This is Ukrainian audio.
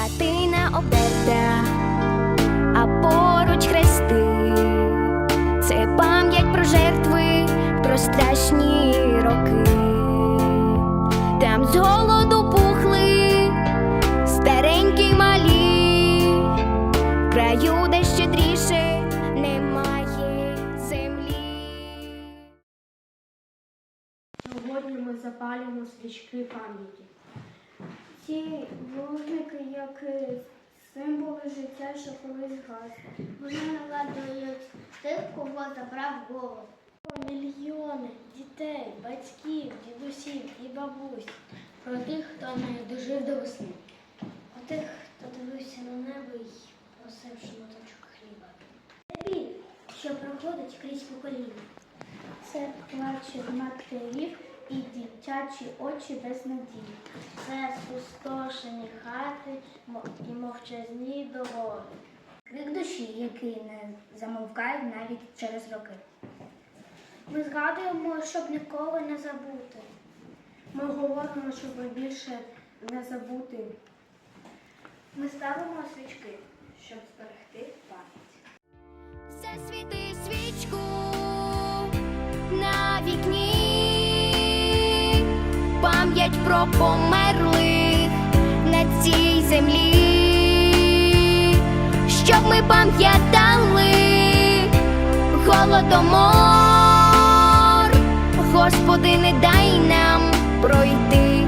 хатина оберта, а поруч хрести. Це пам'ять про жертви, про страшні роки. Там з голоду пухли старенькі малі, в краю, де щедріше немає землі. Сьогодні ми запалюємо свічки пам'яті. Ці вогники як символи життя, що колись гасли. Вони нагадують тих, кого забрав голод. Мільйони дітей, батьків, дідусів і бабусь. Про тих, хто не дожив до весни. Про тих, хто дивився на небо і просив шматочок хліба. Це біль, що проходить крізь покоління. Це плаче матерів і дитячі очі без надії. Це спустошені хати і мовчазні дороги. Крик душі, який не замовкає навіть через роки. Ми згадуємо, щоб ніколи не забути. Ми говоримо, щоб більше не забути. Ми ставимо свічки, щоб зберегти пам'ять. Засвіти свічку на вікні, пам'ять про померлих щоб ми пам'ятали голодомор, Господи, не дай нам пройти.